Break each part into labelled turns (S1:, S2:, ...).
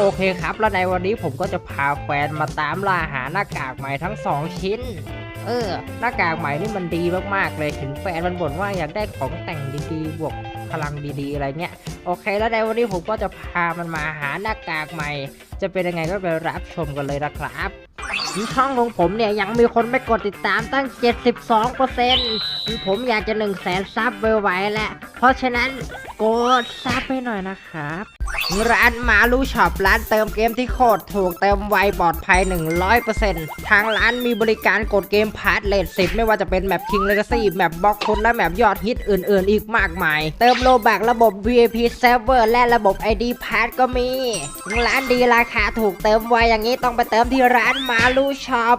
S1: โอเคครับ แล้วในวันนี้ผมก็จะพาแฟนมาตามล่าหาหน้ากากใหม่ทั้งสองชิ้น เออ หน้ากากใหม่นี่มันดีมากๆเลยเห็นแฟนมันบ่นว่าอยากได้ของแต่งดีๆ บวกพลังดีๆ อะไรเงี้ย โอเค แล้วในวันนี้ผมก็จะพามันมาหาหน้ากากใหม่ จะเป็นยังไงก็ไปรับชมกันเลยนะครับช่องของผมเนี่ยยังมีคนไม่กดติดตามตั้ง 72%ผมอยากจะ1 0 0 0 0แสนซับไวๆแล้วเพราะฉะนั้นกดซับให้หน่อยนะครับร้านมาลูช็อปร้านเติมเกมที่โคตรถูกเติมไวปลอดภัย 100%ทางร้านมีบริการกดเกมพาร์ทเลทสิไม่ว่าจะเป็นแมป King Legacy แมปบล็อกคุณและแมปยอดฮิตอื่นๆ อีกมากมาย เติมโลบักระบบ VIP Server และระบบ ID Pass ก็มี ร้านดีราคาถูกเติมไวอย่างนี้ต้องไปเติมที่ร้านมาลูช็อป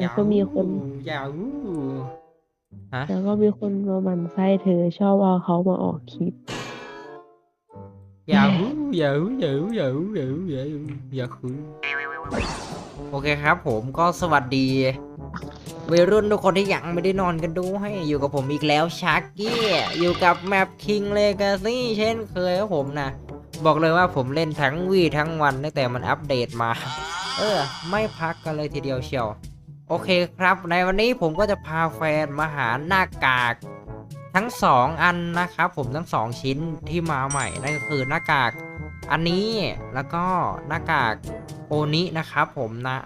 S2: แล้วก็มีคน
S1: ยาวฮะ
S2: แล้วก็มีคนมาหมันไส้เธอชอบเอาเขามาออกคลิป
S1: ยาวเยาเยาเยาเยาเยาเยาคือโอเคครับ ผมก็สวัสดีวัยรุ่นทุกคนที่ยังไม่ได้นอนกันดูให้อยู่กับผมอีกแล้วชาร์กี้อยู่กับแมป King Legacy เช่นเคยครับผมนะบอกเลยว่าผมเล่นทั้งวีทั้งวันตั้งแต่มันอัปเดตมา เออ ไม่พักกันเลยทีเดียวเชียว โอเคครับ ในวันนี้ผมก็จะพาแฟนมาหาหน้ากากทั้งสองอันนะครับผมทั้งสองชิ้นที่มาใหม่นั่นก็คือหน้ากากอันนี้แล้วก็หน้ากากโอนินะครับผมนะ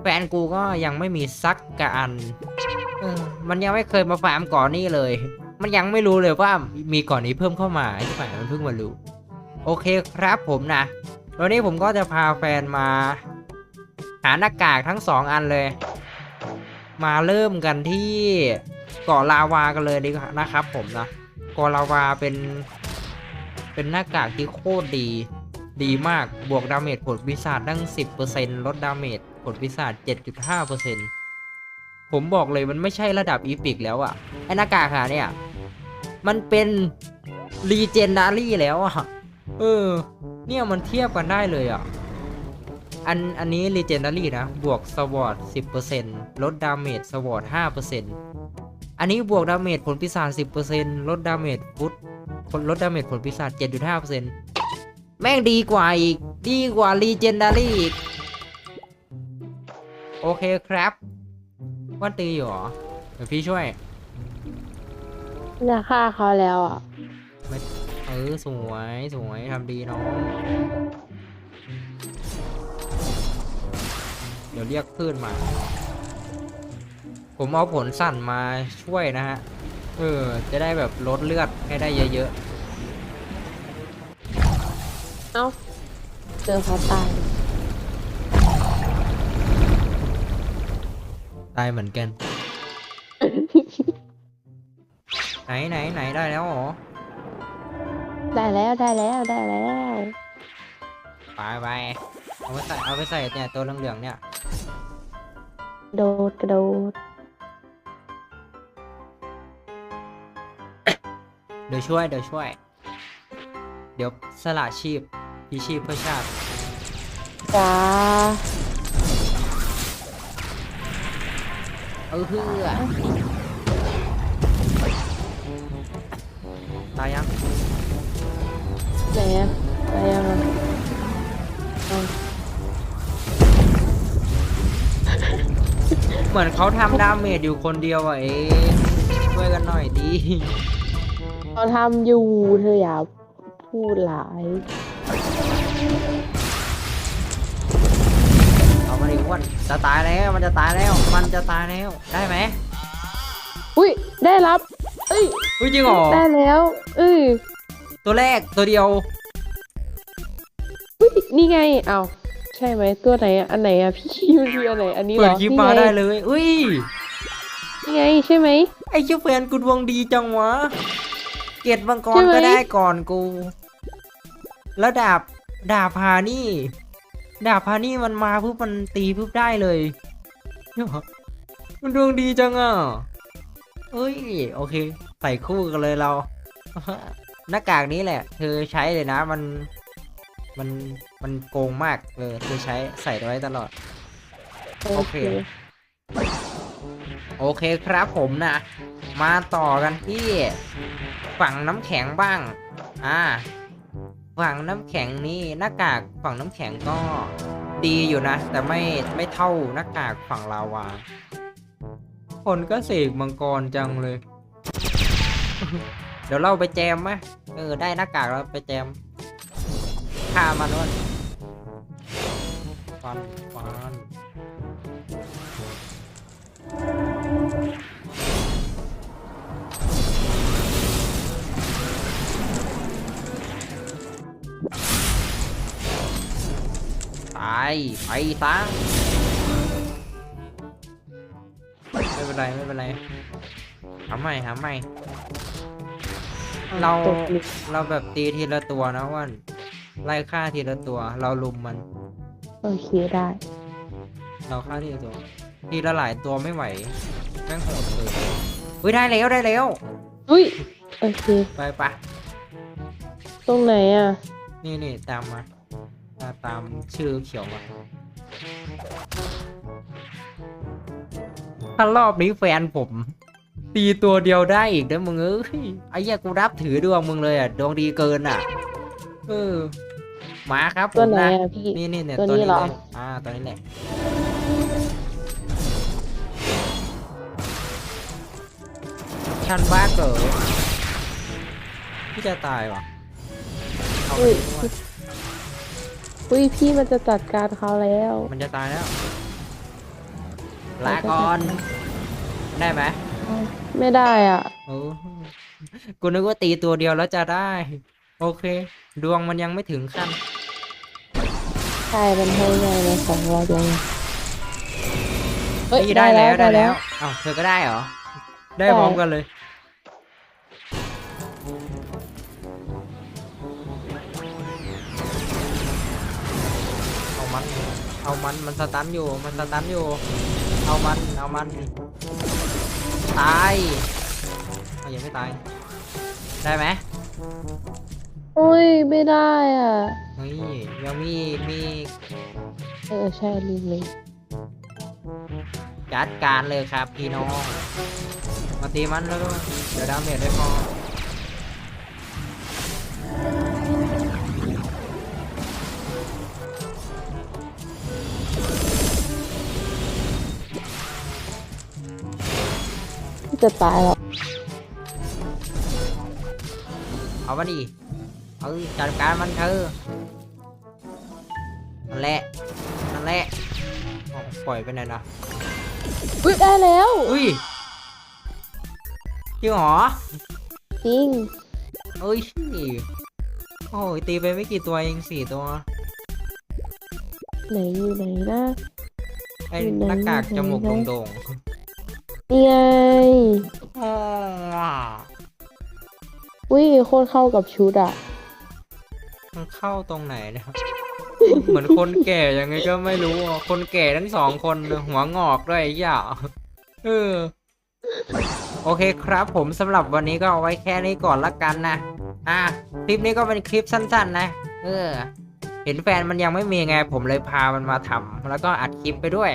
S1: แฟนกูก็ยังไม่มีซักกะอันมันยังไม่เคยมาฟาร์มก่อนนี้เลย มันยังไม่รู้เลยว่ามีก่อนนี้เพิ่มเข้ามาไอ้ฝ่ายมันเพิ่งมารู้โอเคครับผมนะวันนี้ผมก็จะพาแฟนมา หาหน้ากากทั้งสองอันเลย มาเริ่มกันที่เกาะลาวากันเลยดีกว่านะครับผมนะเกาะลาวาเป็น เป็นหน้ากากที่โคตรดี ดีมากบวกดาเมจผลปีศาตั้ง 10%ลดดาเมจผลปีศาจ7.5%ผมบอกเลยมันไม่ใช่ระดับอีพิกแล้วอะไอหน้ากากหาเนี่ย มันเป็นรีเจนดารี่แล้วอะเออ เนี่ยมันเทียบกันได้เลยอะ อันอันนี้ Legendary นะ บวกสวอต10%ลดดาเมจสวอต5%อันนี้บวกดาเมจผลปีศาจ10%ลดดาเมจฟุตลดดาเมจผลปีศาจ7.5%แม่งดีกว่าอีก ดีกว่า Legendary อีก โอเคครับว่าตีอยู่เหรอ เดี๋ยวพี่ช่วย
S2: จะฆ่าเขาแล้วอะ
S1: เออ สวย สวยทำดีน้อง เดี๋ยวเรียกขึ้นมา ผมเอาผลสั่นมาช่วยนะฮะ เออ จะได้แบบลดเลือดให้ได้เยอะ
S2: เอ้า เจอเขาตาย
S1: ๆได้เหมือนกัน ไหนไหนไหนได้แล้วเหรอ
S2: ได้แล้วได้แล้วได้แล้ว
S1: ไปไป เอาไปใส่เอาไปใส่เนี่ยตัวเหลืองๆเนี่ย
S2: โดดกระโดด
S1: เดี๋ยวช่วยเดี๋ยวช่วย เดี๋ยวสละชีพพีชีพเพื่อชาติ
S2: จ้า
S1: เออเฮือตายยัง
S2: ไหนอะไปยังอะ
S1: เหมือนเขาทำดาเมจอยู่คนเดียวอะเอ๊ะช่วยกันหน่อยดี
S2: เขาทำอยู่เธออย่าพูดหลาย
S1: เอามาดิอ้วนจะตายแล้วมันจะตายแล้ว มันจะตายแล้วได้ไหม
S2: อุ้ยได้รับเอ้ย
S1: อุ้ยจริงเหรอ
S2: ได้แล้วเอ้ย
S1: ตัวแรกตัวเดียว
S2: อุ้ยนี่ไงเอ้า ใช่ไหมตัวไหนอะอันไหนอะพี่คิวพี่อันไหนอันนี้เห
S1: เปิ
S2: ร
S1: ด
S2: อ
S1: คลิป
S2: นี่
S1: มา
S2: ไง
S1: ได้เลยอุ้ย
S2: นี่ไงใช่ไหม
S1: ไอ้เจ้าแฟนกูดวงดีจังวะเกตมังก
S2: ใช่
S1: ร
S2: ไหม
S1: ก็ได้ก่อนกู แล้วดาบดาบพานี่ ดาบพานี่มันมาปุ๊บมันตีปุ๊บได้เลยมันดวงดีจังอะเอ้ยโอเค ใส่คู่กันเลยเรา หน้ากากนี้แหละ เธอใช้เลยนะมัน มัน มันโกงมากเลยเธอใช้ใส่ไว้ตลอด
S2: โอ
S1: โอ
S2: เค
S1: เค โอเคครับผมนะ มาต่อกันที่ฝั่งน้ำแข็งบ้าง อ่า ฝั่งน้ำแข็งนี่หน้ากากฝั่งน้ำแข็งก็ดีอยู่นะ แต่ไม่ไม่เท่าหน้ากากฝั่งลาวา คนก็เสกมังกรจังเลย เดี๋ยวเราไปแจมไหมเออได้หน้ากากแล้วไปแจมฆ่ามันวะ ฟันฟันตายไปซะไม่เป็นไรไม่เป็นไรหาใหม่หาใหม่ เราเราแบบตีทีละตัวนะว่านไล่ฆ่าทีละตัว เราลุมมัน
S2: โอเคได้
S1: เราฆ่าทีละตัวทีละหลายตัวไม่ไหวแม่งโหดเลยเฮ้ยได้แล้วได้แล้ว
S2: อุ้ยโอเค
S1: ไปปะ
S2: ตรงไหนอะ
S1: นี่นี่ตามมาตาตามชื่อเขียวมาถ้ารอบนี้แฟนผม ตีตัวเดียวได้อีกนะมึงเอ้ยไอ้เหี้ยกูรับถือดวงมึงเลยอะดวงดีเกินอะ เออ มาครับผ
S2: ตัว
S1: ม
S2: ไหน
S1: นะ
S2: อะพี่
S1: นี่นี่เนี่ย
S2: ตัว
S1: ตัว
S2: นี้
S1: นี้
S2: เหรอ
S1: เลยอ่าตัวนี้แหละชันบ้าเก๋อพี่จะตายวะเอา
S2: อุ้ย
S1: ไปด้วย
S2: อุ้ยพี่มันจะจัดการเขาแล้ว
S1: มันจะตายแล้วลาก่อนได้ไหม
S2: ไม่ได้อะ
S1: โอ้กูนึกว่าตีตัวเดียวแล้วจะได้ โอเค ดวงมันยังไม่ถึงขั้น
S2: ใช่มันให้ไงในสองร้อยดวงเฮ้ย
S1: พี่ได้แล้วได้แล้ว
S2: ว
S1: อ้าวเธอก็ได้เหรอได้
S2: ได้
S1: พร้อมกันเลย เอามัน เอามัน มันสตันอยู่ มันสตันอยู่ เอามัน เอามัน ตายเอายังไม่ตาย ได้ไหม
S2: อุ้ยไม่ได้อะ
S1: เฮ้ยยังมีอีกมีอีก
S2: เออใช่ลืมเลย
S1: จัดการเลยครับพี่น้องมาตีมันแล้วด้วยเดี๋ยวดาเมจได้พอ
S2: พี่จะตายหรอ
S1: เอามาดิ เออจัดการมันเธอนั่นแหละนั่นแหละเอาปล่อยไปไหนนะ
S2: อุ้ยได้แล้ว
S1: อุ้ยจริงเหรอ
S2: จริง
S1: เอ้ยโอ้ยตีไปไม่กี่ตัวเองสี่ตัว
S2: ไหนอยู่ไหนนะ
S1: ไอ้
S2: อยู่ไหน
S1: หน้ากาก
S2: อยู่ไหน
S1: จมูก
S2: นะ
S1: โด่ง
S2: นี่ไง
S1: ๆอ๋อ
S2: อุ้ยโคตรเข้ากับชุดอะ
S1: มันเข้าตรงไหนนะครับ เหมือนคนแก่ยังไงก็ไม่รู้อะคนแก่ทั้งสองคนหัวงอกด้วยไอ้ย่าเออ โอเคครับผมสำหรับวันนี้ก็เอาไว้แค่นี้ก่อนละกันนะ อะคลิปนี้ก็เป็นคลิปสั้น ๆ นะ เออ เห็นแฟนมันยังไม่มีไง ผมเลยพามันมาทำแล้วก็อัดคลิปไปด้วย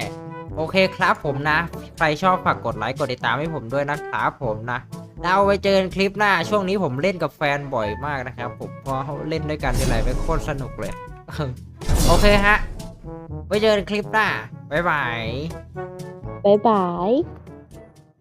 S1: โอเคครับผมนะ ใครชอบฝากกดไลค์กดติดตามให้ผมด้วยนะครับผมนะ เราไปเจอกันคลิปหน้า ช่วงนี้ผมเล่นกับแฟนบ่อยมากนะครับ ผมพอเล่นด้วยกันทีไรไม่โคตรสนุกเลย โอเคฮะ ไปเจอกันคลิปหน้า บ๊ายบาย
S2: บ๊ายบาย